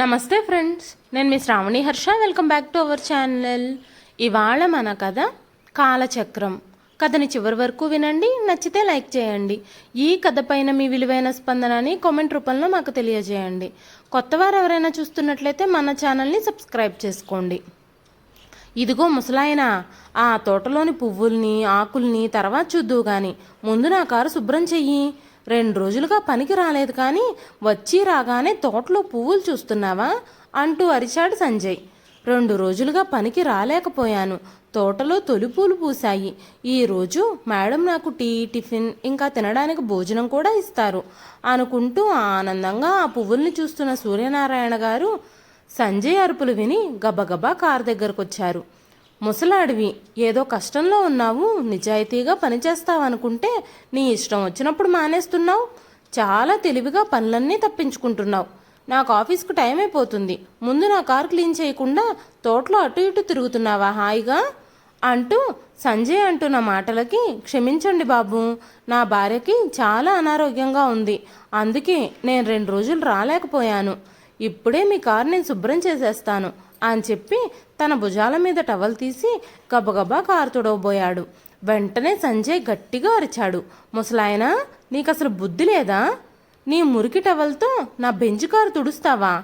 నమస్తే ఫ్రెండ్స్ నేను మీ Sravani Harsha. Welcome back to our channel ఇవాళ మన కథ కాలచక్రం. కథని చివరి వరకు వినండి నచ్చితే లైక్ చేయండి. ఈ కథ పైన మీ విలువైన స్పందనని కామెంట్ రూపంలో మాకు తెలియజేయండి. కొత్తవారు ఎవరైనా చూస్తున్నట్లయితే మన ఛానల్ని సబ్స్క్రైబ్ చేసుకోండి. ఇదిగో ముసలాయన ఆ తోటలోని పువ్వుల్ని ఆకుల్ని తర్వాత చూద్దువు గాని ముందు నా కారు శుభ్రం చెయ్యి. రెండు రోజులుగా పనికి రాలేదు కానీ వచ్చి రాగానే తోటలో పువ్వులు చూస్తున్నావా? అంటూ అరిచాడు సంజయ్. రెండు రోజులుగా పనికి రాలేకపోయాను. తోటలో తొలి పూలు పూశాయి ఈరోజు మేడం నాకు టీ టిఫిన్ ఇంకా తినడానికి భోజనం కూడా ఇస్తారు అనుకుంటూ ఆనందంగా ఆ పువ్వుల్ని చూస్తున్న సూర్యనారాయణ గారు సంజయ్ అరుపులు విని గబగబా కారు దగ్గరకు వచ్చారు ముసలాడివి ఏదో కష్టంలో ఉన్నావు నిజాయితీగా పనిచేస్తావనుకుంటే నీ ఇష్టం వచ్చినప్పుడు మానేస్తున్నావు. చాలా తెలివిగా పనులన్నీ తప్పించుకుంటున్నావు. నాకు ఆఫీస్కు టైం అయిపోతుంది. ముందు నా కార్ క్లీన్ చేయకుండా తోటలో అటు ఇటు తిరుగుతున్నావా హాయిగా? అంటూ సంజయ్ అంటున్న మాటలకి క్షమించండి బాబు నా భార్యకి చాలా అనారోగ్యంగా ఉంది. అందుకే నేను రెండు రోజులు రాలేకపోయాను. ఇప్పుడే మీ కారు నేను శుభ్రం చేసేస్తాను అని చెప్పి తన భుజాల మీద టవల్ తీసి గబగబా కారు తుడవబోయాడు. వెంటనే సంజయ్ గట్టిగా అరిచాడు. ముసలాయనా నీకు అసలు బుద్ధి లేదా? నీ మురికి టవల్తో నా బెంచ్ కారు తుడుస్తావా?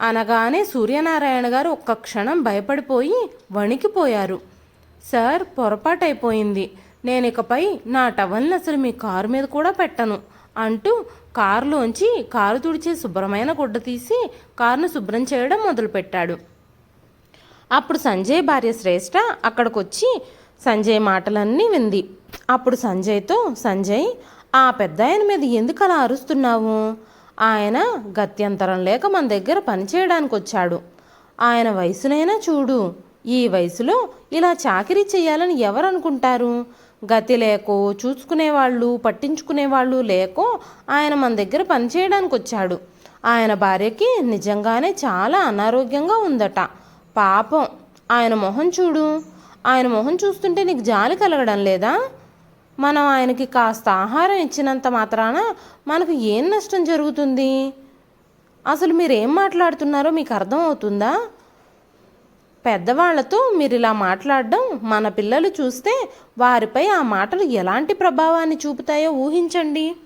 అనగానే సూర్యనారాయణ గారు ఒక్క క్షణం భయపడిపోయి వణికిపోయారు. సార్ పొరపాటైపోయింది. నేను ఇకపై నా టవల్ని అసలు మీ కారు మీద కూడా పెట్టను అంటూ కారులోంచి కారు తుడిచే శుభ్రమైన గుడ్డ తీసి కారును శుభ్రం చేయడం మొదలుపెట్టాడు. అప్పుడు సంజయ్ భార్య శ్రేష్ఠ అక్కడికొచ్చి సంజయ్ మాటలన్నీ వింది. అప్పుడు సంజయ్తో సంజయ్ ఆ పెద్ద ఆయన మీద ఎందుకు అలా అరుస్తున్నావు? ఆయన గత్యంతరం లేక మన దగ్గర పనిచేయడానికి వచ్చాడు ఆయన వయసునైనా చూడు. ఈ వయసులో ఇలా చాకిరీ చేయాలని ఎవరు అనుకుంటారు గతి లేకో చూసుకునేవాళ్ళు పట్టించుకునేవాళ్ళు లేకో ఆయన మన దగ్గర పనిచేయడానికి వచ్చాడు ఆయన భార్యకి నిజంగానే చాలా అనారోగ్యంగా ఉందట. పాపం. ఆయన మొహం చూడు. ఆయన మొహం చూస్తుంటే నీకు జాలి కలగడం లేదా? మనం ఆయనకి కాస్త ఆహారం ఇచ్చినంత మాత్రాన మనకు ఏం నష్టం జరుగుతుంది? అసలు మీరు ఏం మాట్లాడుతున్నారో మీకు అర్థమవుతుందా పెద్దవాళ్ళతో మీరు ఇలా మాట్లాడడం మన పిల్లలు చూస్తే వారిపై ఆ మాటలు ఎలాంటి ప్రభావాన్ని చూపుతాయో ఊహించండి.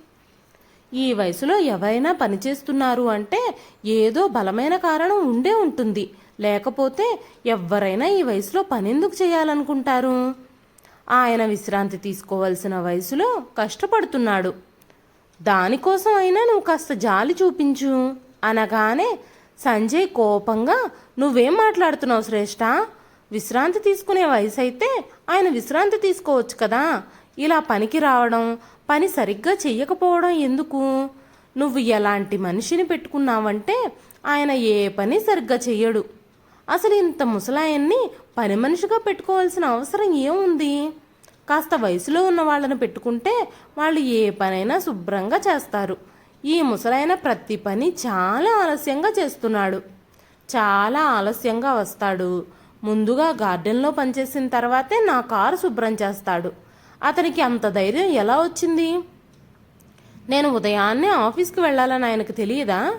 ఈ వయసులో ఎవరైనా పనిచేస్తున్నారు అంటే ఏదో బలమైన కారణం ఉండే ఉంటుంది. లేకపోతే ఎవరైనా ఈ వయసులో పనెందుకు చేయాలనుకుంటారు? ఆయన విశ్రాంతి తీసుకోవలసిన వయసులో కష్టపడుతున్నాడు. దానికోసం అయినా నువ్వు కాస్త జాలి చూపించు. అనగానే సంజయ్ కోపంగా నువ్వేం మాట్లాడుతున్నావు శ్రేష్ఠ? విశ్రాంతి తీసుకునే వయసు అయితే ఆయన విశ్రాంతి తీసుకోవచ్చు కదా? ఇలా పనికి రావడం పని సరిగ్గా చెయ్యకపోవడం ఎందుకు? నువ్వు ఎలాంటి మనిషిని పెట్టుకున్నావంటే ఆయన ఏ పని సరిగ్గా చెయ్యడు. అసలు ఇంత ముసలాయన్ని పని మనిషిగా పెట్టుకోవాల్సిన అవసరం ఏముంది? కాస్త వయసులో ఉన్న వాళ్ళని పెట్టుకుంటే వాళ్ళు ఏ పనైనా శుభ్రంగా చేస్తారు. ఈ ముసలాయన ప్రతి పని చాలా ఆలస్యంగా చేస్తున్నాడు. చాలా ఆలస్యంగా వస్తాడు. ముందుగా గార్డెన్లో పనిచేసిన తర్వాతే నా కారు శుభ్రం చేస్తాడు. అతనికి అంత ధైర్యం ఎలా వచ్చింది? నేను ఉదయాన్నే ఆఫీస్కి వెళ్ళాలని ఆయనకు తెలియదా?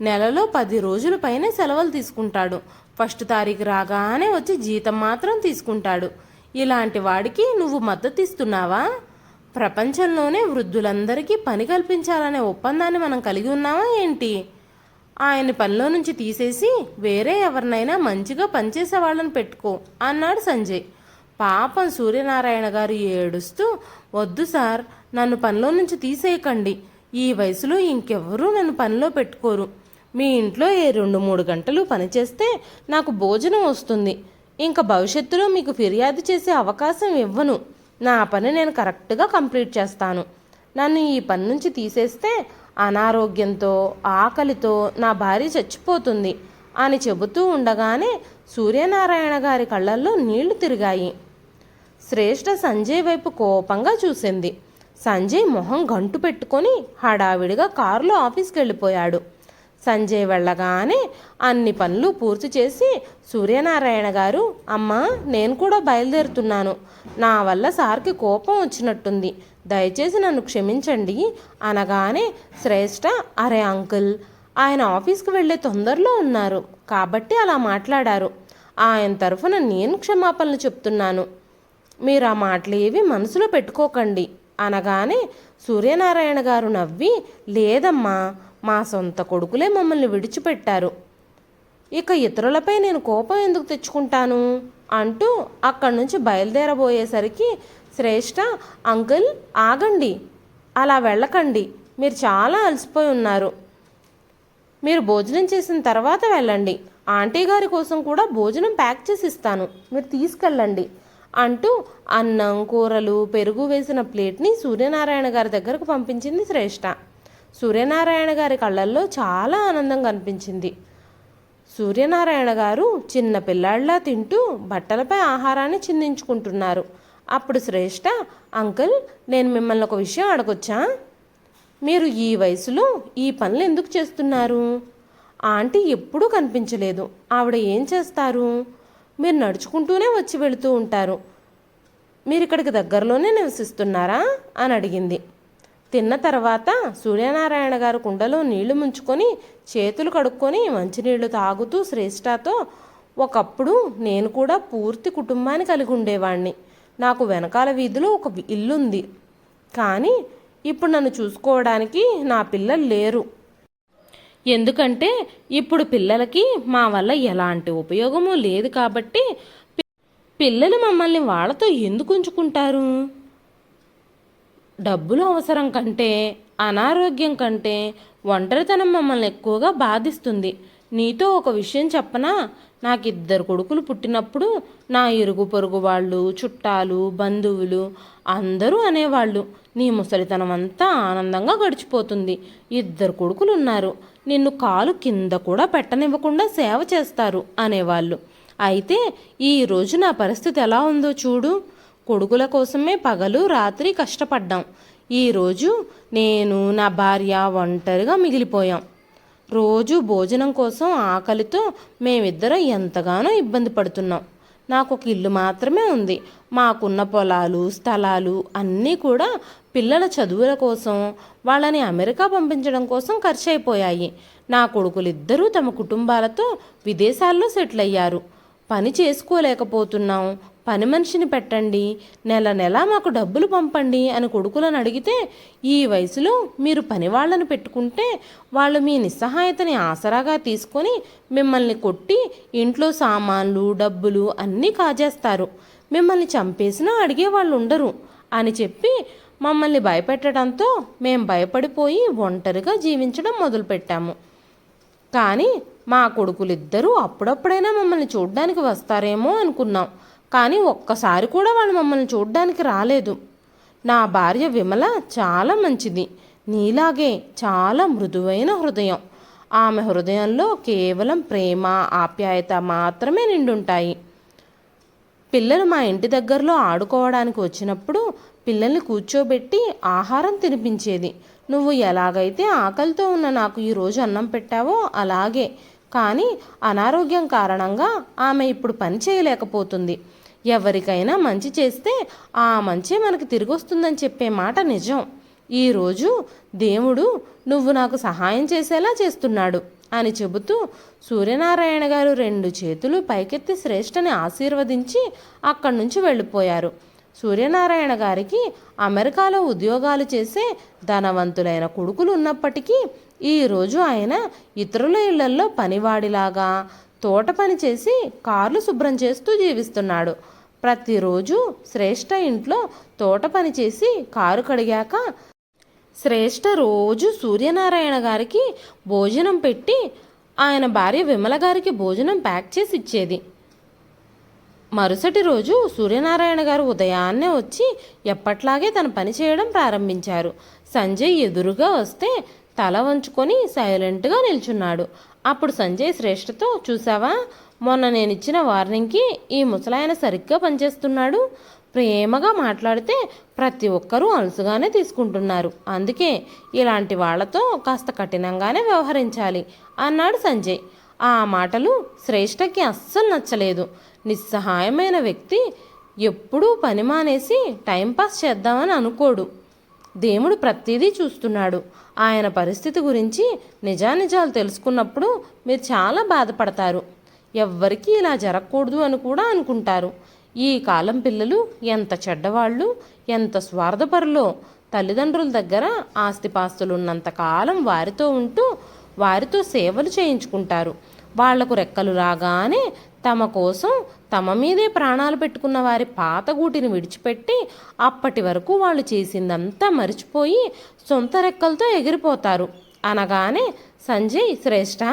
నెలలో పది రోజుల పైనే సెలవులు తీసుకుంటాడు. ఫస్ట్ తారీఖు రాగానే వచ్చి జీతం మాత్రం తీసుకుంటాడు. ఇలాంటి వాడికి నువ్వు మద్దతు ఇస్తున్నావా? ప్రపంచంలోనే వృద్ధులందరికీ పని కల్పించాలనే ఒప్పందాన్ని మనం కలిగి ఉన్నామా ఏంటి? ఆయన పనిలో నుంచి తీసేసి వేరే ఎవరినైనా మంచిగా పనిచేసే వాళ్ళని పెట్టుకో అన్నాడు సంజయ్. పాపం సూర్యనారాయణ గారు ఏడుస్తూ వద్దు సార్ నన్ను పనిలో నుంచి తీసేయకండి. ఈ వయసులో ఇంకెవ్వరూ నన్ను పనిలో పెట్టుకోరు. మీ ఇంట్లో ఏ రెండు మూడు గంటలు పనిచేస్తే నాకు భోజనం వస్తుంది. ఇంకా భవిష్యత్తులో మీకు ఫిర్యాదు చేసే అవకాశం ఇవ్వను. నా పని నేను కరెక్ట్గా కంప్లీట్ చేస్తాను. నన్ను ఈ పని నుంచి తీసేస్తే అనారోగ్యంతో ఆకలితో నా భార్య చచ్చిపోతుంది అని చెబుతూ ఉండగానే సూర్యనారాయణ గారి కళ్ళల్లో నీళ్ళు తిరిగాయి. శ్రేష్ఠ సంజయ్ వైపు కోపంగా చూసింది. సంజయ్ మొహం గంటు పెట్టుకొని హడావిడిగా కారులో ఆఫీస్కి వెళ్ళిపోయాడు. సంజయ్ వెళ్ళగానే అన్ని పనులు పూర్తి చేసి సూర్యనారాయణ గారు అమ్మా నేను కూడా బయలుదేరుతున్నాను. నా వల్ల సార్కి కోపం వచ్చినట్టుంది. దయచేసి నన్ను క్షమించండి అనగానే శ్రేష్ఠ అరే అంకుల్ ఆయన ఆఫీస్కి వెళ్ళే తొందరలో ఉన్నారు. కాబట్టి అలా మాట్లాడారు. ఆయన తరఫున నేను క్షమాపణలు చెప్తున్నాను. మీరు ఆ మాటలు ఏవి మనసులో పెట్టుకోకండి అనగానే సూర్యనారాయణ గారు నవ్వి లేదమ్మా మా సొంత కొడుకులే మమ్మల్ని విడిచిపెట్టారు. ఇక ఇతరులపై నేను కోపం ఎందుకు తెచ్చుకుంటాను? అంటూ అక్కడి నుంచి బయలుదేరబోయేసరికి శ్రేష్ఠ అంకుల్ ఆగండి. అలా వెళ్ళకండి. మీరు చాలా అలసిపోయి ఉన్నారు. మీరు భోజనం చేసిన తర్వాత వెళ్ళండి. ఆంటీ గారి కోసం కూడా భోజనం ప్యాక్ చేసి ఇస్తాను. మీరు తీసుకెళ్ళండి. అంటూ అన్నం కూరలు పెరుగు వేసిన ప్లేట్ని సూర్యనారాయణ గారి దగ్గరకు పంపించింది శ్రేష్ఠ సూర్యనారాయణ గారి కళ్ళల్లో చాలా ఆనందం కనిపించింది. సూర్యనారాయణ గారు చిన్న పిల్లాడిలా తింటూ బట్టలపై ఆహారాన్ని చిందించుకుంటున్నారు. అప్పుడు శ్రేష్ఠ అంకుల్ నేను మిమ్మల్ని ఒక విషయం అడగొచ్చా? మీరు ఈ వయసులో ఈ పనులు ఎందుకు చేస్తున్నారు? ఆంటీ ఎప్పుడూ కనిపించలేదు. ఆవిడ ఏం చేస్తారు? మీరు నడుచుకుంటూనే వచ్చి వెళుతూ ఉంటారు. మీరు ఇక్కడికి దగ్గరలోనే నివసిస్తున్నారా? అని అడిగింది. తిన్న తర్వాత సూర్యనారాయణ గారు కుండలో నీళ్ళు ముంచుకొని చేతులు కడుక్కొని మంచినీళ్ళు తాగుతూ శ్రేష్ఠతో ఒకప్పుడు నేను కూడా పూర్తి కుటుంబాన్ని కలిగి ఉండేవాణ్ణి. నాకు వెనకాల వీధిలో ఒక ఇల్లుంది. కానీ ఇప్పుడు నన్ను చూసుకోవడానికి నా పిల్లలు లేరు. ఎందుకంటే ఇప్పుడు పిల్లలకి మా వల్ల ఎలాంటి ఉపయోగము లేదు కాబట్టి పిల్లలు మమ్మల్ని వాళ్ళతో ఎందుకు ఉంచుకుంటారు? డబ్బులు అవసరం కంటే అనారోగ్యం కంటే ఒంటరితనం మమ్మల్ని ఎక్కువగా బాధిస్తుంది. నీతో ఒక విషయం చెప్పనా? నాకు ఇద్దరు కొడుకులు పుట్టినప్పుడు నా ఇరుగు పొరుగు వాళ్ళు చుట్టాలు బంధువులు అందరూ అనేవాళ్ళు. నీ ముసలితనం అంతా ఆనందంగా గడిచిపోతుంది. ఇద్దరు కొడుకులు ఉన్నారు నిన్ను కాలు కింద కూడా పెట్టనివ్వకుండా సేవ చేస్తారు అనేవాళ్ళు. అయితే ఈరోజు నా పరిస్థితి ఎలా ఉందో చూడు. కొడుకుల కోసమే పగలు రాత్రి కష్టపడ్డాం. ఈరోజు నేను నా భార్య ఒంటరిగా మిగిలిపోయాం. రోజు భోజనం కోసం ఆకలితో మేమిద్దరం ఎంతగానో ఇబ్బంది పడుతున్నాం. నాకు ఒక ఇల్లు మాత్రమే ఉంది. మాకున్న పొలాలు స్థలాలు అన్నీ కూడా పిల్లల చదువుల కోసం వాళ్ళని అమెరికా పంపించడం కోసం ఖర్చు అయిపోయాయి నా కొడుకులిద్దరూ తమ కుటుంబాలతో విదేశాల్లో సెటిల్ అయ్యారు పని చేసుకోలేకపోతున్నాం. పని మనిషిని పెట్టండి నెల నెల మాకు డబ్బులు పంపండి అని కొడుకులను అడిగితే ఈ వయసులో మీరు పని వాళ్ళని పెట్టుకుంటే వాళ్ళు మీ నిస్సహాయతని ఆసరాగా తీసుకొని మిమ్మల్ని కొట్టి ఇంట్లో సామాన్లు డబ్బులు అన్నీ కాజేస్తారు. మిమ్మల్ని చంపేసినా అడిగేవాళ్ళు ఉండరు అని చెప్పి మమ్మల్ని భయపెట్టడంతో మేం భయపడిపోయి ఒంటరిగా జీవించడం మొదలుపెట్టాము. కానీ మా కొడుకులిద్దరూ అప్పుడప్పుడైనా మమ్మల్ని చూడ్డానికి వస్తారేమో అనుకున్నాం. కానీ ఒక్కసారి కూడా వాళ్ళు మమ్మల్ని చూడ్డానికి రాలేదు. నా భార్య విమల చాలా మంచిది. నీలాగే చాలా మృదువైన హృదయం. ఆమె హృదయంలో కేవలం ప్రేమ ఆప్యాయత మాత్రమే నిండుంటాయి. పిల్లలు మా ఇంటి దగ్గరలో ఆడుకోవడానికి వచ్చినప్పుడు పిల్లల్ని కూర్చోబెట్టి ఆహారం తినిపించేది. నువ్వు ఎలాగైతే ఆకలితో ఉన్న నాకు ఈరోజు అన్నం పెట్టావో అలాగే. కానీ అనారోగ్యం కారణంగా ఆమె ఇప్పుడు పని చేయలేకపోతుంది. ఎవరికైనా మంచి చేస్తే ఆ మంచి మనకు తిరిగి వస్తుందని చెప్పే మాట నిజం. ఈరోజు దేవుడు నువ్వు నాకు సహాయం చేసేలా చేస్తున్నాడు అని చెబుతూ సూర్యనారాయణ గారు రెండు చేతులు పైకెత్తి శ్రేష్ఠని ఆశీర్వదించి అక్కడి నుంచి వెళ్ళిపోయారు. సూర్యనారాయణ గారికి అమెరికాలో ఉద్యోగాలు చేసే ధనవంతులైన కొడుకులు ఉన్నప్పటికీ ఈరోజు ఆయన ఇతరుల ఇళ్ళల్లో పనివాడిలాగా తోట పని చేసి కార్లు శుభ్రం చేస్తూ జీవిస్తున్నాడు. ప్రతిరోజు శ్రేష్ఠ ఇంట్లో తోట పని చేసి కారు కడిగాక శ్రేష్ఠ రోజు సూర్యనారాయణ గారికి భోజనం పెట్టి ఆయన భార్య విమల గారికి భోజనం ప్యాక్ చేసి ఇచ్చేది. మరుసటి రోజు సూర్యనారాయణ గారు ఉదయాన్నే వచ్చి ఎప్పట్లాగే తన పని చేయడం ప్రారంభించారు. సంజయ్ ఎదురుగా వస్తే తల వంచుకొని సైలెంట్గా నిల్చున్నాడు. అప్పుడు సంజయ్ శ్రేష్ఠతో చూసావా? మొన్న నేను ఇచ్చిన వార్నింగ్కి ఈ ముసలాయన సరిగ్గా పనిచేస్తున్నాడు. ప్రేమగా మాట్లాడితే ప్రతి ఒక్కరూ అలసుగానే తీసుకుంటున్నారు. అందుకే ఇలాంటి వాళ్ళతో కాస్త కఠినంగానే వ్యవహరించాలి అన్నాడు సంజయ్. ఆ మాటలు శ్రేష్ఠకి అస్సలు నచ్చలేదు. నిస్సహాయమైన వ్యక్తి ఎప్పుడూ పని మానేసి టైంపాస్ చేద్దామని అనుకోడు. దేవుడు ప్రతిదీ చూస్తున్నాడు. ఆయన పరిస్థితి గురించి నిజానిజాలు తెలుసుకున్నప్పుడు మీరు చాలా బాధపడతారు. ఎవ్వరికీ ఇలా జరగకూడదు అని కూడా అనుకుంటారు. ఈ కాలం పిల్లలు ఎంత చెడ్డవాళ్ళు ఎంత స్వార్థపరులో తల్లిదండ్రుల దగ్గర ఆస్తిపాస్తులు ఉన్నంతకాలం వారితో ఉంటూ వారితో సేవలు చేయించుకుంటారు. వాళ్ళకు రెక్కలు రాగానే తమ కోసం తమ మీదే ప్రాణాలు పెట్టుకున్న వారి పాత గూటిని విడిచిపెట్టి అప్పటి వరకు వాళ్ళు చేసిందంతా మరిచిపోయి సొంత రెక్కలతో ఎగిరిపోతారు. అనగానే సంజయ్ శ్రేష్ఠ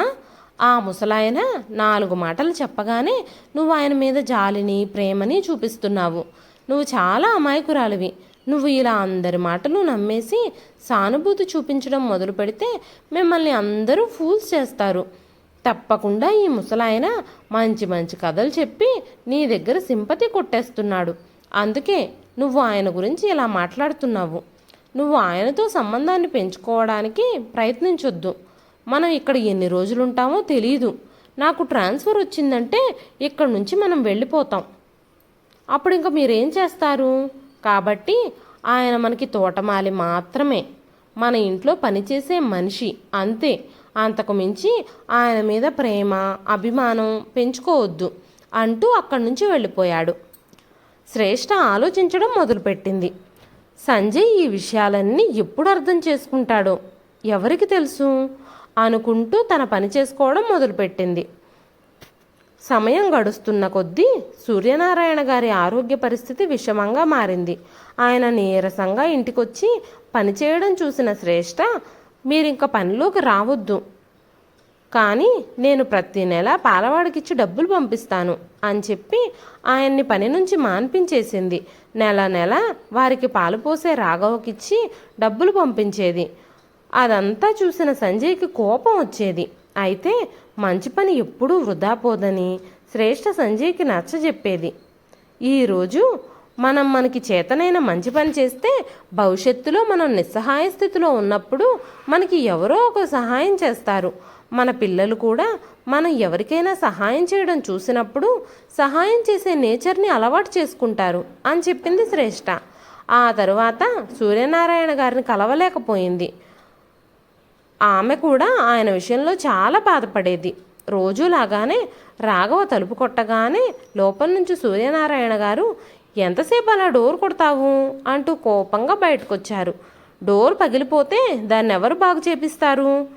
ఆ ముసలాయన నాలుగు మాటలు చెప్పగానే నువ్వు ఆయన మీద జాలిని ప్రేమని చూపిస్తున్నావు. నువ్వు చాలా అమాయకురాలివి. నువ్వు ఇలా అందరి మాటలు నమ్మేసి సానుభూతి చూపించడం మొదలు పెడితే మిమ్మల్ని అందరూ ఫూల్స్ చేస్తారు. తప్పకుండా ఈ ముసలాయన మంచి మంచి కథలు చెప్పి నీ దగ్గర సింపతి కొట్టేస్తున్నాడు. అందుకే నువ్వు ఆయన గురించి ఇలా మాట్లాడుతున్నావు. నువ్వు ఆయనతో సంబంధాన్ని పెంచుకోవడానికి ప్రయత్నించొద్దు. మనం ఇక్కడ ఎన్ని రోజులు ఉంటామో తెలియదు నాకు ట్రాన్స్ఫర్ వచ్చిందంటే ఇక్కడ నుంచి మనం వెళ్ళిపోతాం. అప్పుడు ఇంకా మీరేం చేస్తారు? కాబట్టి ఆయన మనకి తోటమాలి మాత్రమే. మన ఇంట్లో పనిచేసే మనిషి అంతే. అంతకు మించి ఆయన మీద ప్రేమ అభిమానం పెంచుకోవద్దు అంటూ అక్కడి నుంచి వెళ్ళిపోయాడు. శ్రేష్ఠ ఆలోచించడం మొదలుపెట్టింది. సంజయ్ ఈ విషయాలన్నీ ఎప్పుడు అర్థం చేసుకుంటాడో ఎవరికి తెలుసు? అనుకుంటూ తన పని చేసుకోవడం మొదలుపెట్టింది. సమయం గడుస్తున్న కొద్దీ సూర్యనారాయణ గారి ఆరోగ్య పరిస్థితి విషమంగా మారింది. ఆయన నీరసంగా ఇంటికొచ్చి పనిచేయడం చూసిన శ్రేష్ఠ మీరింక పనిలోకి రావద్దు. కానీ నేను ప్రతి నెల పాలవాడికిచ్చి డబ్బులు పంపిస్తాను అని చెప్పి ఆయన్ని పని నుంచి మాన్పించేసింది. నెల నెల వారికి పాలు పోసే రాఘవకిచ్చి డబ్బులు పంపించేది. అదంతా చూసిన సంజయ్కి కోపం వచ్చేది. అయితే మంచి పని ఎప్పుడూ వృధా పోదని శ్రేష్ఠ సంజయ్కి నచ్చజెప్పేది ఈరోజు మనం మనకి చేతనైన మంచి పని చేస్తే భవిష్యత్తులో మనం నిస్సహాయ స్థితిలో ఉన్నప్పుడు మనకి ఎవరో ఒక సహాయం చేస్తారు. మన పిల్లలు కూడా మనం ఎవరికైనా సహాయం చేయడం చూసినప్పుడు సహాయం చేసే నేచర్ని అలవాటు చేసుకుంటారు అని చెప్పింది శ్రేష్ఠ. ఆ తరువాత సూర్యనారాయణ గారిని కలవలేకపోయింది. ఆమె కూడా ఆయన విషయంలో చాలా బాధపడేది. రోజులాగానే రాఘవ తలుపు కొట్టగానే లోపల నుంచి సూర్యనారాయణ గారు ఎంతసేపు అలా డోర్ కొడతావు? అంటూ కోపంగా బయటకొచ్చారు. డోర్ పగిలిపోతే దాన్ని ఎవరు బాగు చేపిస్తారు?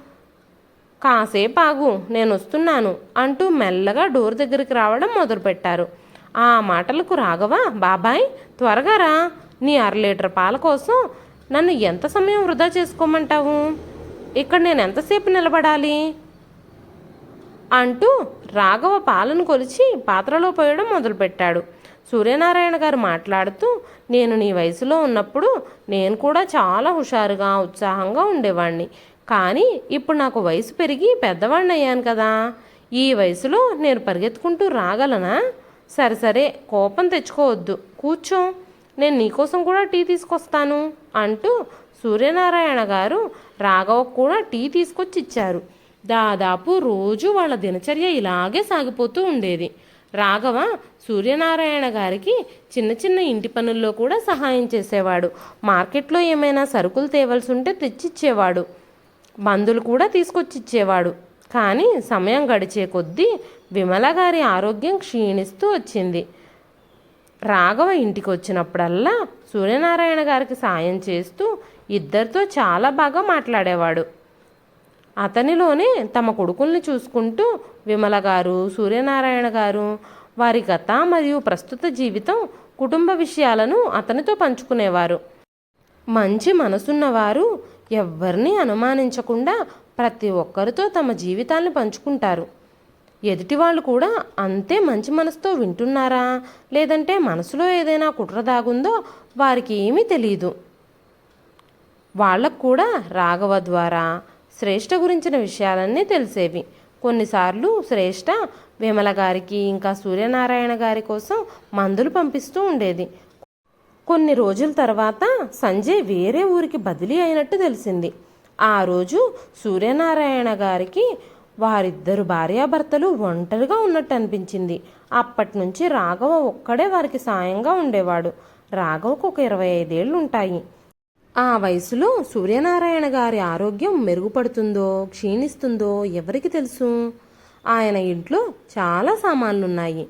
కాసేపు ఆగు నేను వస్తున్నాను అంటూ మెల్లగా డోర్ దగ్గరికి రావడం మొదలుపెట్టారు. ఆ మాటలకు రాఘవ బాబాయ్ త్వరగా రా నీ అర లీటర్ పాల కోసం నన్ను ఎంత సమయం వృధా చేసుకోమంటావు? ఇక్కడ నేను ఎంతసేపు నిలబడాలి? అంటూ రాఘవ పాలను కొలిచి పాత్రలో పోయడం మొదలుపెట్టాడు. సూర్యనారాయణ గారు మాట్లాడుతూ నేను నీ వయసులో ఉన్నప్పుడు నేను కూడా చాలా హుషారుగా ఉత్సాహంగా ఉండేవాణ్ణి. కానీ ఇప్పుడు నాకు వయసు పెరిగి పెద్దవాడిని అయ్యాను కదా. ఈ వయసులో నేను పరిగెత్తుకుంటూ రాగలనా? సరే సరే కోపం తెచ్చుకోవద్దు. కూర్చో. నేను నీకోసం కూడా టీ తీసుకొస్తాను అంటూ సూర్యనారాయణ గారు రాఘవకు కూడా టీ తీసుకొచ్చి ఇచ్చారు. దాదాపు రోజు వాళ్ళ దినచర్య ఇలాగే సాగిపోతూ ఉండేది. రాఘవ సూర్యనారాయణ గారికి చిన్న చిన్న ఇంటి పనుల్లో కూడా సహాయం చేసేవాడు. మార్కెట్లో ఏమైనా సరుకులు తేవలసి ఉంటే తెచ్చిచ్చేవాడు. మందులు కూడా తీసుకొచ్చిచ్చేవాడు. కానీ సమయం గడిచే కొద్దీ విమల గారి ఆరోగ్యం క్షీణిస్తూ వచ్చింది. రాఘవ ఇంటికి వచ్చినప్పుడల్లా సూర్యనారాయణ గారికి సాయం చేస్తూ ఇద్దరితో చాలా బాగా మాట్లాడేవాడు. అతనిలోనే తమ కొడుకుల్ని చూసుకుంటూ విమల గారు సూర్యనారాయణ గారు వారి గత మరియు ప్రస్తుత జీవితం కుటుంబ విషయాలను అతనితో పంచుకునేవారు. మంచి మనసున్నవారు ఎవ్వరినీ అనుమానించకుండా ప్రతి ఒక్కరితో తమ జీవితాన్ని పంచుకుంటారు. ఎదుటి వాళ్ళు కూడా అంతే మంచి మనసుతో వింటున్నారా? లేదంటే మనసులో ఏదైనా కుట్ర దాగుందో వారికి ఏమీ తెలియదు వాళ్ళకు కూడా రాఘవ ద్వారా శ్రేష్ఠ గురించిన విషయాలన్నీ తెలిసేవి. కొన్నిసార్లు శ్రేష్ఠ విమల గారికి ఇంకా సూర్యనారాయణ గారి కోసం మందులు పంపిస్తూ ఉండేది. కొన్ని రోజుల తర్వాత సంజయ్ వేరే ఊరికి బదిలీ అయినట్టు తెలిసింది. ఆ రోజు సూర్యనారాయణ గారికి వారిద్దరు భార్యాభర్తలు ఒంటరిగా ఉన్నట్టు అనిపించింది. అప్పటి నుంచి రాఘవ ఒక్కడే వారికి సాయంగా ఉండేవాడు. రాఘవకు ఒక ఇరవై ఐదేళ్ళు ఉంటాయి ఆ వయసులో సూర్యనారాయణ గారి ఆరోగ్యం మెరుగుపడుతుందో క్షీణిస్తుందో ఎవరికి తెలుసు? ఆయన ఇంట్లో చాలా సామాన్లున్నాయి.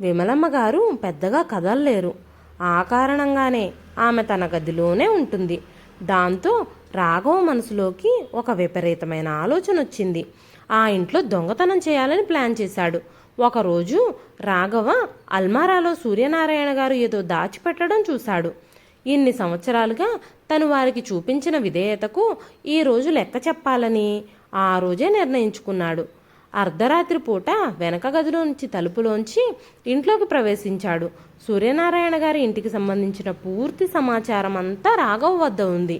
విమలమ్మ గారు పెద్దగా కదలలేరు. ఆ కారణంగానే ఆమె తన గదిలోనే ఉంటుంది. దాంతో రాఘవ మనసులోకి ఒక విపరీతమైన ఆలోచన వచ్చింది. ఆ ఇంట్లో దొంగతనం చేయాలని ప్లాన్ చేశాడు. ఒకరోజు రాఘవ అల్మారాలో సూర్యనారాయణ గారు ఏదో దాచిపెట్టడం చూశాడు. ఇన్ని సంవత్సరాలుగా తను వారికి చూపించిన విధేయతకు ఈ రోజు లెక్క చెప్పాలని ఆ రోజే నిర్ణయించుకున్నాడు. అర్ధరాత్రి పూట వెనక గదిలోంచి తలుపులోంచి ఇంట్లోకి ప్రవేశించాడు. సూర్యనారాయణ గారి ఇంటికి సంబంధించిన పూర్తి సమాచారం అంతా రాఘవ్ వద్ద ఉంది.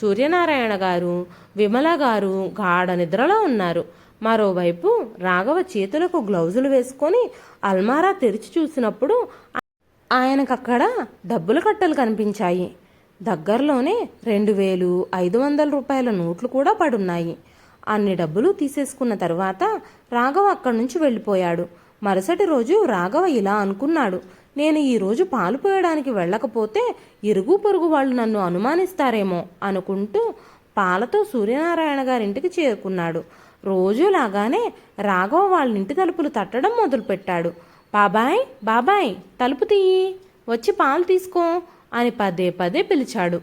సూర్యనారాయణ గారు విమల గారు గాఢ నిద్రలో ఉన్నారు. మరోవైపు రాఘవ చేతులకు గ్లౌజులు వేసుకొని అల్మారా తెరిచి చూసినప్పుడు ఆయనకక్కడ డబ్బులు కట్టలు కనిపించాయి. దగ్గరలోనే రెండు వేలు ఐదు వందల రూపాయల నోట్లు కూడా పడున్నాయి. అన్ని డబ్బులు తీసేసుకున్న తర్వాత రాఘవ అక్కడి నుంచి వెళ్ళిపోయాడు. మరుసటి రోజు రాఘవ ఇలా అనుకున్నాడు. నేను ఈరోజు పాలు పోయడానికి వెళ్ళకపోతే ఇరుగు పొరుగు వాళ్ళు నన్ను అనుమానిస్తారేమో అనుకుంటూ పాలతో సూర్యనారాయణ గారింటికి చేరుకున్నాడు. రోజులాగానే రాఘవ వాళ్ళ ఇంటి తలుపులు తట్టడం మొదలుపెట్టాడు. బాబాయ్ బాబాయ్ తలుపు తీయి. వచ్చి పాలు తీసుకో. అని పదే పదే పిలిచాడు.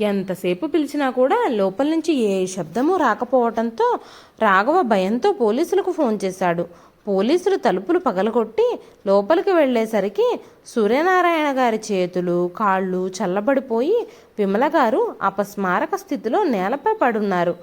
ఎంతసేపు పిలిచినా కూడా లోపల నుంచి ఏ శబ్దము రాకపోవటంతో రాఘవ భయంతో పోలీసులకు ఫోన్ చేశాడు. పోలీసులు తలుపులు పగలగొట్టి లోపలికి వెళ్ళేసరికి సూర్యనారాయణ గారి చేతులు కాళ్ళు చల్లబడిపోయి విమల గారు అపస్మారక స్థితిలో నేలపై పడున్నారు.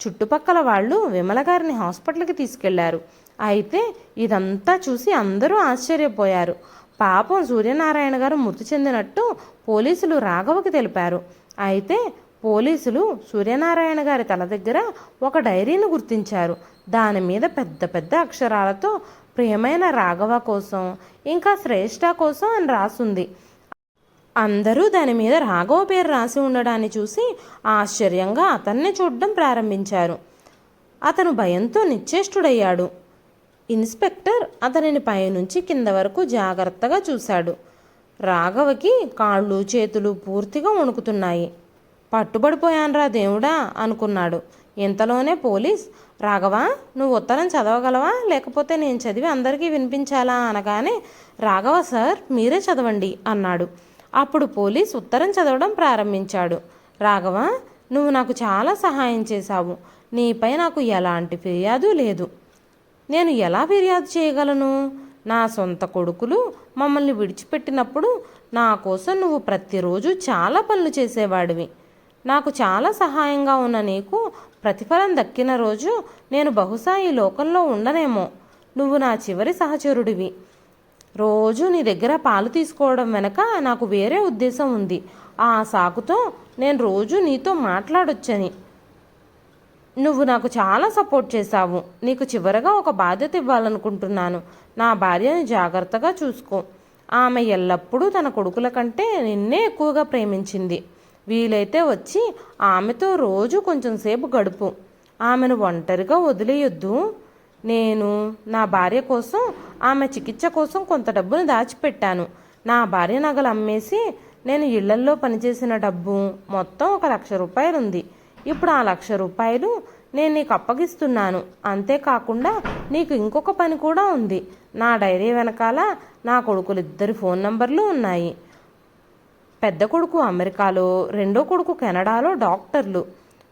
చుట్టుపక్కల వాళ్ళు విమల గారిని హాస్పిటల్కి తీసుకెళ్ళారు. అయితే ఇదంతా చూసి అందరూ ఆశ్చర్యపోయారు. పాపం సూర్యనారాయణ గారు మృతి చెందినట్టు పోలీసులు రాఘవకి తెలిపారు. అయితే పోలీసులు సూర్యనారాయణ గారి తల దగ్గర ఒక డైరీని గుర్తించారు. దాని మీద పెద్ద పెద్ద అక్షరాలతో ప్రియమైన రాఘవ కోసం ఇంకా శ్రేష్ఠ కోసం అని రాసుంది. అందరూ దాని మీద రాఘవ పేరు రాసి ఉండడాన్ని చూసి ఆశ్చర్యంగా అతన్నే చూడడం ప్రారంభించారు. అతను భయంతో నిశ్చేష్టుడయ్యాడు. ఇన్స్పెక్టర్ అతనిని పైనుంచి కింద వరకు జాగ్రత్తగా చూశాడు. రాఘవకి కాళ్ళు చేతులు పూర్తిగా వణుకుతున్నాయి. పట్టుబడిపోయాన్రా దేవుడా అనుకున్నాడు. ఇంతలోనే పోలీస్ రాఘవ నువ్వు ఉత్తరం చదవగలవా? లేకపోతే నేను చదివి అందరికీ వినిపించాలా? అనగానే రాఘవ సార్ మీరే చదవండి అన్నాడు. అప్పుడు పోలీస్ ఉత్తరం చదవడం ప్రారంభించాడు. రాఘవ నువ్వు నాకు చాలా సహాయం చేశావు. నీపై నాకు ఎలాంటి ఫిర్యాదు లేదు. నేను ఎలా ఫిర్యాదు చేయగలను? నా సొంత కొడుకులు మమ్మల్ని విడిచిపెట్టినప్పుడు నా కోసం నువ్వు ప్రతిరోజు చాలా పనులు చేసేవాడివి. నాకు చాలా సహాయంగా ఉన్న నీకు ప్రతిఫలం దక్కిన రోజు నేను బహుశా ఈ లోకంలో ఉండనేమో. నువ్వు నా చివరి సహచరుడివి. రోజు నీ దగ్గర పాలు తీసుకోవడం వెనక నాకు వేరే ఉద్దేశం ఉంది. ఆ సాకుతో నేను రోజు నీతో మాట్లాడొచ్చని. నువ్వు నాకు చాలా సపోర్ట్ చేశావు. నీకు చివరగా ఒక బాధ్యత ఇవ్వాలనుకుంటున్నాను. నా భార్యని జాగ్రత్తగా చూసుకో. ఆమె ఎల్లప్పుడూ తన కొడుకుల కంటే నిన్నే ఎక్కువగా ప్రేమించింది. వీలైతే వచ్చి ఆమెతో రోజు కొంచెం సేపు గడుపు. ఆమెను ఒంటరిగా వదిలేయొద్దు. నేను నా భార్య కోసం ఆమె చికిత్స కోసం కొంత డబ్బును దాచిపెట్టాను. నా భార్య నగలు అమ్మేసి నేను ఇళ్ళల్లో పనిచేసిన డబ్బు మొత్తం ఒక లక్ష రూపాయలు ఉంది ఇప్పుడు ఆ లక్ష రూపాయలు నేను నీకు అప్పగిస్తున్నాను. అంతేకాకుండా నీకు ఇంకొక పని కూడా ఉంది. నా డైరీ వెనకాల నా కొడుకులిద్దరి ఫోన్ నంబర్లు ఉన్నాయి. పెద్ద కొడుకు అమెరికాలో రెండో కొడుకు కెనడాలో డాక్టర్లు.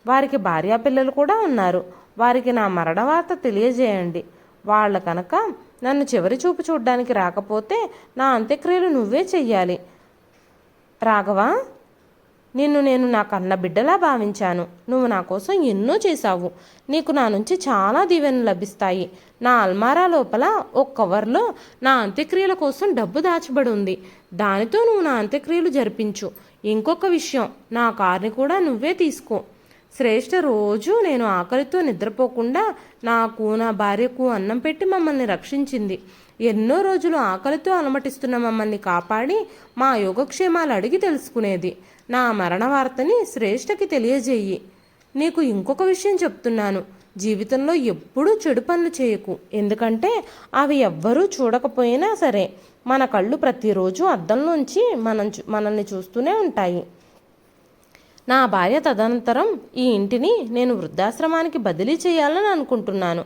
వారికి భార్యా పిల్లలు కూడా ఉన్నారు. వారికి నా మరణ వార్త తెలియజేయండి. వాళ్ళ కనుక నన్ను చివరి చూపు చూడ్డానికి రాకపోతే నా అంత్యక్రియలు నువ్వే చెయ్యాలి. రాఘవా? నిన్ను నేను నా కన్న బిడ్డలా భావించాను. నువ్వు నా కోసం ఎన్నో చేశావు. నీకు నా నుంచి చాలా దీవెనలు లభిస్తాయి. నా అల్మారా లోపల ఒక కవర్లో నా అంత్యక్రియల కోసం డబ్బు దాచబడి ఉంది. దానితో నువ్వు నా అంత్యక్రియలు జరిపించు. ఇంకొక విషయం నా కార్ని కూడా నువ్వే తీసుకో. శ్రేష్ఠ రోజు నేను ఆకలితో నిద్రపోకుండా నాకు నా భార్యకు అన్నం పెట్టి మమ్మల్ని రక్షించింది. ఎన్నో రోజులు ఆకలితో అలమటిస్తున్న మమ్మల్ని కాపాడి మా యోగక్షేమాలు అడిగి తెలుసుకునేది. నా మరణ వార్తని శ్రేష్ఠకి తెలియజేయి. నీకు ఇంకొక విషయం చెప్తున్నాను. జీవితంలో ఎప్పుడూ చెడు పనులు చేయకు. ఎందుకంటే అవి ఎవ్వరూ చూడకపోయినా సరే మన కళ్ళు ప్రతిరోజు అద్దంలోంచి మనం చూ- మనల్ని చూస్తూనే ఉంటాయి. నా భార్య తదనంతరం ఈ ఇంటిని నేను వృద్ధాశ్రమానికి బదిలీ చేయాలని అనుకుంటున్నాను.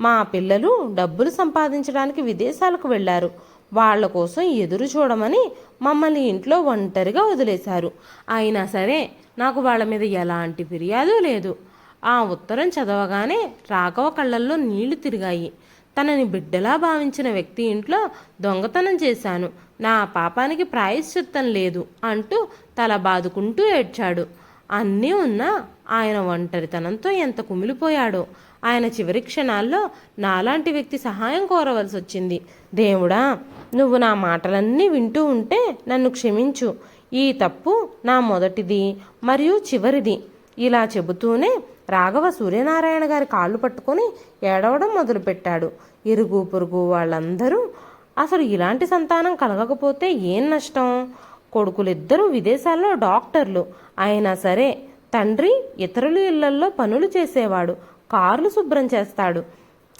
మా పిల్లలు డబ్బులు సంపాదించడానికి విదేశాలకు వెళ్ళారు. వాళ్ళ కోసం ఎదురు చూడమని మమ్మల్ని ఇంట్లో ఒంటరిగా వదిలేశారు. అయినా సరే నాకు వాళ్ళ మీద ఎలాంటి ఫిర్యాదు లేదు. ఆ ఉత్తరం చదవగానే రాఘవ కళ్ళల్లో నీళ్ళు తిరిగాయి. తనని బిడ్డలా భావించిన వ్యక్తి ఇంట్లో దొంగతనం చేశాను. నా పాపానికి ప్రాయశ్చిత్తం లేదు అంటూ తల బాదుకుంటూ ఏడ్చాడు. అన్నీ ఉన్నా ఆయన ఒంటరితనంతో ఎంత కుమిలిపోయాడో. ఆయన చివరి క్షణాల్లో నాలాంటి వ్యక్తి సహాయం కోరవలసి వచ్చింది. దేవుడా నువ్వు నా మాటలన్నీ వింటూ ఉంటే నన్ను క్షమించు. ఈ తప్పు నా మొదటిది మరియు చివరిది. ఇలా చెబుతూనే రాఘవ సూర్యనారాయణ గారి కాళ్ళు పట్టుకొని ఏడవడం మొదలుపెట్టాడు. ఇరుగు పొరుగు వాళ్ళందరూ అసలు ఇలాంటి సంతానం కలగకపోతే ఏం నష్టం? కొడుకులిద్దరూ విదేశాల్లో డాక్టర్లు. అయినా సరే తండ్రి ఇతరుల ఇళ్ళల్లో పనులు చేసేవాడు కార్లు శుభ్రం చేస్తాడు.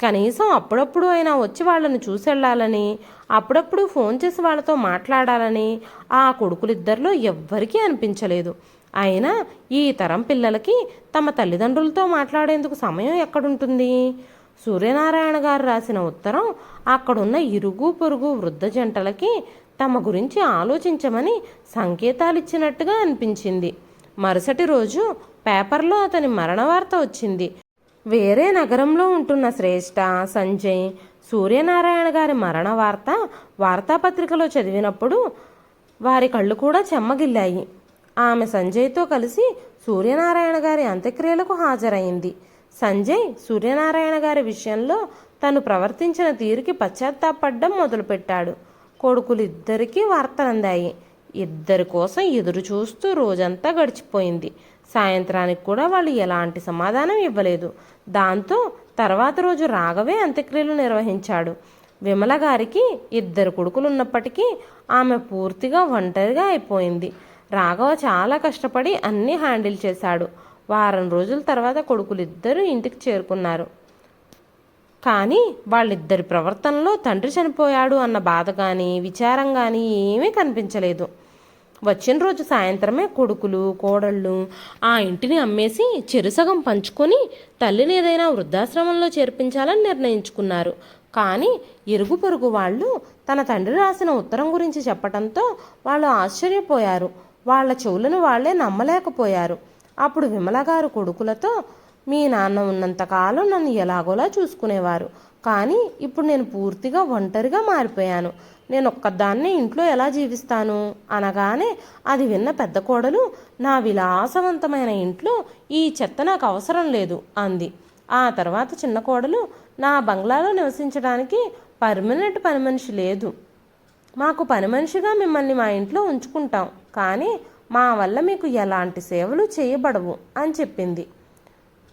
కనీసం అప్పుడప్పుడు అయినా వచ్చి వాళ్ళని చూసెళ్ళాలని అప్పుడప్పుడు ఫోన్ చేసి వాళ్ళతో మాట్లాడాలని ఆ కొడుకులిద్దరిలో ఎవ్వరికీ అనిపించలేదు. అయినా ఈ తరం పిల్లలకి తమ తల్లిదండ్రులతో మాట్లాడేందుకు సమయం ఎక్కడుంటుంది? సూర్యనారాయణ గారు రాసిన ఉత్తరం అక్కడున్న ఇరుగు పొరుగు వృద్ధ జంటలకి తమ గురించి ఆలోచించమని సంకేతాలిచ్చినట్టుగా అనిపించింది. మరుసటి రోజు పేపర్లో అతని మరణ వార్త వచ్చింది. వేరే నగరంలో ఉంటున్న శ్రేష్ఠ సంజయ్ సూర్యనారాయణ గారి మరణ వార్త వార్తాపత్రికలో చదివినప్పుడు వారి కళ్ళు కూడా చెమ్మగిల్లాయి. ఆమె సంజయ్తో కలిసి సూర్యనారాయణ గారి అంత్యక్రియలకు హాజరైంది సంజయ్ సూర్యనారాయణ గారి విషయంలో తను ప్రవర్తించిన తీరుకి పశ్చాత్తాపడ్డం మొదలుపెట్టాడు. కొడుకులిద్దరికీ వార్తలందాయి. ఇద్దరి కోసం ఎదురు చూస్తూ రోజంతా గడిచిపోయింది. సాయంత్రానికి కూడా వాళ్ళు ఎలాంటి సమాధానం ఇవ్వలేదు. దాంతో తర్వాత రోజు రాఘవే అంత్యక్రియలు నిర్వహించాడు. విమల గారికి ఇద్దరు కొడుకులు ఉన్నప్పటికీ ఆమె పూర్తిగా ఒంటరిగా అయిపోయింది. రాఘవ చాలా కష్టపడి అన్నీ హ్యాండిల్ చేశాడు. వారం రోజుల తర్వాత కొడుకులిద్దరూ ఇంటికి చేరుకున్నారు. కానీ వాళ్ళిద్దరి ప్రవర్తనలో తండ్రి చనిపోయాడు అన్న బాధ కానీ విచారం కానీ ఏమీ కనిపించలేదు. వచ్చిన రోజు సాయంత్రమే కొడుకులు కోడళ్ళు ఆ ఇంటిని అమ్మేసి చెరుసగం పంచుకొని తల్లిని ఏదైనా వృద్ధాశ్రమంలో చేర్పించాలని నిర్ణయించుకున్నారు. కానీ ఇరుగు పొరుగు వాళ్ళు తన తండ్రి రాసిన ఉత్తరం గురించి చెప్పటంతో వాళ్ళు ఆశ్చర్యపోయారు. వాళ్ళ చెవులను వాళ్ళే నమ్మలేకపోయారు. అప్పుడు విమల గారు కొడుకులతో మీ నాన్న ఉన్నంతకాలం నన్ను ఎలాగోలా చూసుకునేవారు. కానీ ఇప్పుడు నేను పూర్తిగా ఒంటరిగా మారిపోయాను. నేను ఒక్కదాన్నే ఇంట్లో ఎలా జీవిస్తాను? అనగానే అది విన్న పెద్ద కోడలు నా విలాసవంతమైన ఇంట్లో ఈ చెత్త నాకు అవసరం లేదు అంది. ఆ తర్వాత చిన్న కోడలు నా బంగ్లాలో నివసించడానికి పర్మనెంట్ పని మనిషి లేదు. మాకు పని మనిషిగా మిమ్మల్ని మా ఇంట్లో ఉంచుకుంటాం. కానీ మా వల్ల మీకు ఎలాంటి సేవలు చేయబడవు అని చెప్పింది.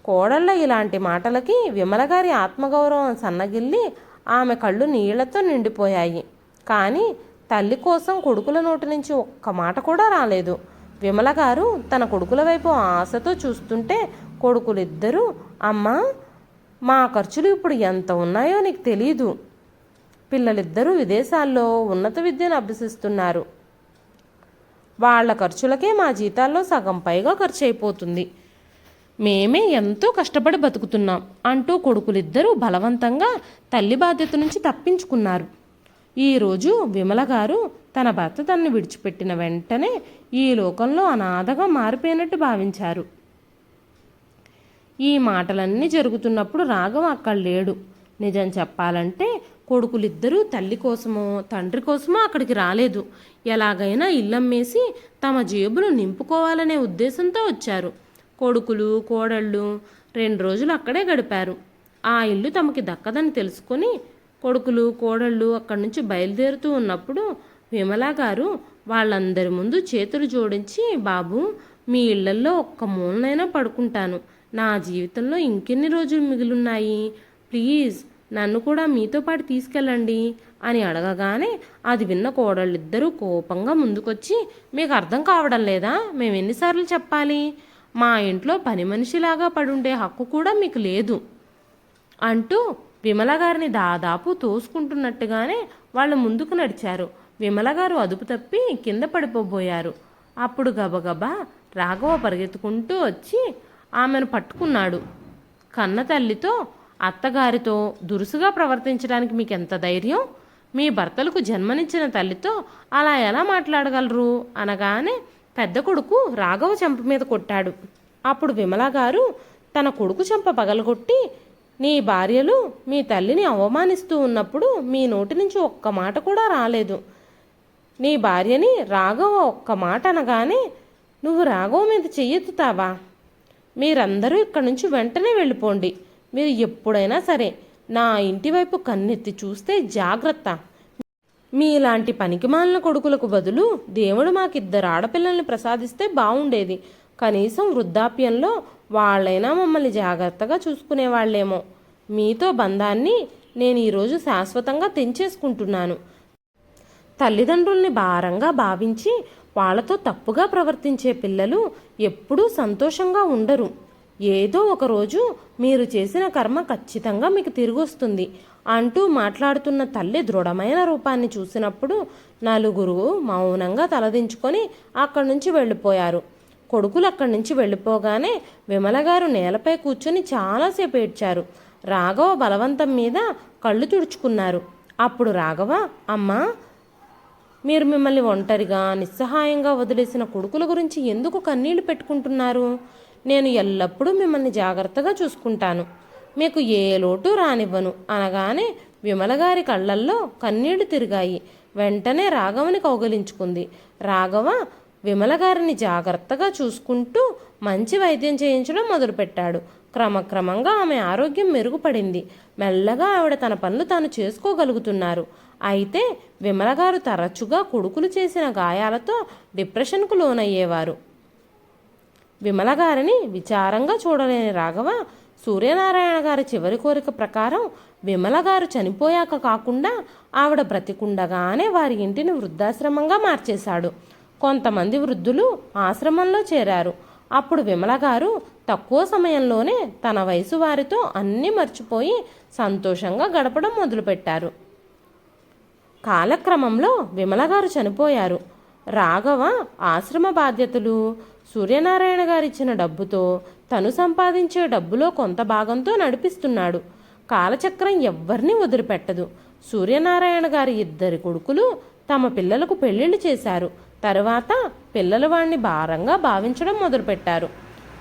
కోడళ్ళ ఇలాంటి మాటలకి విమల గారి ఆత్మగౌరవం సన్నగిల్లి ఆమె కళ్ళు నీళ్ళతో నిండిపోయాయి. కానీ తల్లి కోసం కొడుకుల నోటి నుంచి ఒక్క మాట కూడా రాలేదు. విమల గారు తన కొడుకుల వైపు ఆశతో చూస్తుంటే కొడుకులిద్దరూ అమ్మా మా ఖర్చులు ఇప్పుడు ఎంత ఉన్నాయో నీకు తెలీదు. పిల్లలిద్దరూ విదేశాల్లో ఉన్నత విద్యను అభ్యసిస్తున్నారు. వాళ్ళ ఖర్చులకే మా జీతాల్లో సగం పైగా ఖర్చు అయిపోతుంది మేమే ఎంతో కష్టపడి బతుకుతున్నాం అంటూ కొడుకులిద్దరూ బలవంతంగా తల్లి బాధ్యత నుంచి తప్పించుకున్నారు. ఈరోజు విమల గారు తన భర్త తనని విడిచిపెట్టిన వెంటనే ఈ లోకంలో అనాథగా మారిపోయినట్టు భావించారు. ఈ మాటలన్నీ జరుగుతున్నప్పుడు రాఘవ అక్కడ లేడు. నిజం చెప్పాలంటే కొడుకులిద్దరూ తల్లి కోసమో తండ్రి కోసమో అక్కడికి రాలేదు. ఎలాగైనా ఇల్లమ్మేసి తమ జేబులు నింపుకోవాలనే ఉద్దేశంతో వచ్చారు. కొడుకులు కోడళ్ళు రెండు రోజులు అక్కడే గడిపారు. ఆ ఇల్లు తమకి దక్కదని తెలుసుకొని కొడుకులు కోడళ్ళు అక్కడి నుంచి బయలుదేరుతూ ఉన్నప్పుడు విమలా గారు వాళ్ళందరి ముందు చేతులు జోడించి బాబు మీ ఇళ్ళల్లో ఒక్క మూలనైనా పడుకుంటాను. నా జీవితంలో ఇంకెన్ని రోజులు మిగిలిన్నాయి? ప్లీజ్ నన్ను కూడా మీతో పాటు తీసుకెళ్ళండి అని అడగగానే అది విన్న కోడళ్ళిద్దరూ కోపంగా ముందుకొచ్చి మీకు అర్థం కావడం లేదా? మేము ఎన్నిసార్లు చెప్పాలి? మా ఇంట్లో పని మనిషిలాగా పడుండే హక్కు కూడా మీకు లేదు అంటూ విమల గారిని దాదాపు తోసుకుంటున్నట్టుగానే వాళ్ళు ముందుకు నడిచారు. విమలగారు అదుపు తప్పి కింద పడిపోబోయారు. అప్పుడు గబగబా రాఘవ పరిగెత్తుకుంటూ వచ్చి ఆమెను పట్టుకున్నాడు. కన్న తల్లితో అత్తగారితో దురుసుగా ప్రవర్తించడానికి మీకు ఎంత ధైర్యం? మీ భర్తలకు జన్మనిచ్చిన తల్లితో అలా ఎలా మాట్లాడగలరు? అనగానే పెద్ద కొడుకు రాఘవ చెంప మీద కొట్టాడు. అప్పుడు విమల గారు తన కొడుకు చెంప పగలగొట్టి నీ భార్యలు మీ తల్లిని అవమానిస్తూ ఉన్నప్పుడు మీ నోటి నుంచి ఒక్క మాట కూడా రాలేదు. నీ భార్యని రాఘవ ఒక్క మాట అనగానే నువ్వు రాఘవ మీద చెయ్యెత్తుతావా? మీరందరూ ఇక్కడి నుంచి వెంటనే వెళ్ళిపోండి. మీరు ఎప్పుడైనా సరే నా ఇంటి వైపు కన్నెత్తి చూస్తే జాగ్రత్త. మీలాంటి పనికిమాలిన కొడుకులకు బదులు దేవుడు మాకిద్దరు ఆడపిల్లల్ని ప్రసాదిస్తే బాగుండేది కనీసం వృద్ధాప్యంలో వాళ్ళైనా మమ్మల్ని జాగ్రత్తగా చూసుకునేవాళ్ళేమో మీతో బంధాన్ని నేను ఈరోజు శాశ్వతంగా తెంచేసుకుంటున్నాను. తల్లిదండ్రుల్ని భారంగా భావించి వాళ్ళతో తప్పుగా ప్రవర్తించే పిల్లలు ఎప్పుడూ సంతోషంగా ఉండరు. ఏదో ఒకరోజు మీరు చేసిన కర్మ ఖచ్చితంగా మీకు తిరిగొస్తుంది. అంటూ మాట్లాడుతున్న తల్లి దృఢమైన రూపాన్ని చూసినప్పుడు నలుగురు మౌనంగా తలదించుకొని అక్కడి నుంచి వెళ్ళిపోయారు. కొడుకులు అక్కడి నుంచి వెళ్ళిపోగానే విమల గారు నేలపై కూర్చొని చాలాసేపు ఏడ్చారు. రాఘవ బలవంతం మీద కళ్ళు తుడుచుకున్నారు. అప్పుడు రాఘవ అమ్మా మీరు మిమ్మల్ని ఒంటరిగా నిస్సహాయంగా వదిలేసిన కొడుకుల గురించి ఎందుకు కన్నీళ్ళు పెట్టుకుంటున్నారు? నేను ఎల్లప్పుడూ మిమ్మల్ని జాగ్రత్తగా చూసుకుంటాను. మీకు ఏ లోటు రానివ్వను అనగానే విమలగారి కళ్ళల్లో కన్నీళ్ళు తిరిగాయి. వెంటనే రాఘవని కౌగలించుకుంది. రాఘవ విమల గారిని జాగ్రత్తగా చూసుకుంటూ మంచి వైద్యం చేయించడం మొదలుపెట్టాడు. క్రమక్రమంగా ఆమె ఆరోగ్యం మెరుగుపడింది. మెల్లగా ఆవిడ తన పనులు తాను చేసుకోగలుగుతున్నారు. అయితే విమల గారు తరచుగా కొడుకులు చేసిన గాయాలతో డిప్రెషన్కు లోనయ్యేవారు. విమలగారిని విచారంగా చూడలేని రాఘవ సూర్యనారాయణ గారి చివరి కోరిక ప్రకారం విమల గారు చనిపోయాక కాకుండా ఆవిడ బ్రతికుండగానే వారి ఇంటిని వృద్ధాశ్రమంగా మార్చేశాడు. కొంతమంది వృద్ధులు ఆశ్రమంలో చేరారు. అప్పుడు విమల గారు తక్కువ సమయంలోనే తన వయసు వారితో అన్నీ మర్చిపోయి సంతోషంగా గడపడం మొదలుపెట్టారు. కాలక్రమంలో విమల గారు చనిపోయారు. రాఘవ ఆశ్రమ బాధ్యతలు సూర్యనారాయణ గారిచ్చిన డబ్బుతో తను సంపాదించే డబ్బులో కొంత భాగంతో నడిపిస్తున్నాడు. కాలచక్రం ఎవ్వరిని వదిలిపెట్టదు. సూర్యనారాయణ గారి ఇద్దరి కొడుకులు తమ పిల్లలకు పెళ్ళిళ్ళు చేశారు. తరువాత పిల్లలు వాణ్ణి భారంగా భావించడం మొదలుపెట్టారు.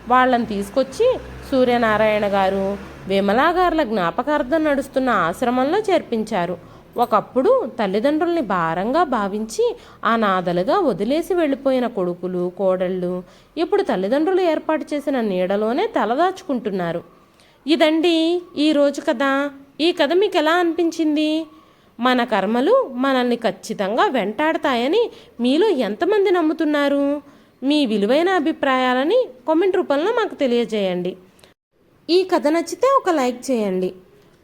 వాళ్ళని తీసుకొచ్చి సూర్యనారాయణ గారు విమలాగారుల జ్ఞాపకార్థం నడుస్తున్న ఆశ్రమంలో చేర్పించారు. ఒకప్పుడు తల్లిదండ్రుల్ని భారంగా భావించి అనాథలుగా వదిలేసి వెళ్ళిపోయిన కొడుకులు కోడళ్ళు ఇప్పుడు తల్లిదండ్రులు ఏర్పాటు చేసిన నీడలోనే తలదాచుకుంటున్నారు. ఇదండి ఈరోజు కథ. ఈ కథ మీకు ఎలా అనిపించింది? మన కర్మలు మనల్ని ఖచ్చితంగా వెంటాడతాయని మీలో ఎంతమంది నమ్ముతున్నారు? మీ విలువైన అభిప్రాయాలని కామెంట్ రూపంలో మాకు తెలియజేయండి. ఈ కథ నచ్చితే ఒక లైక్ చేయండి.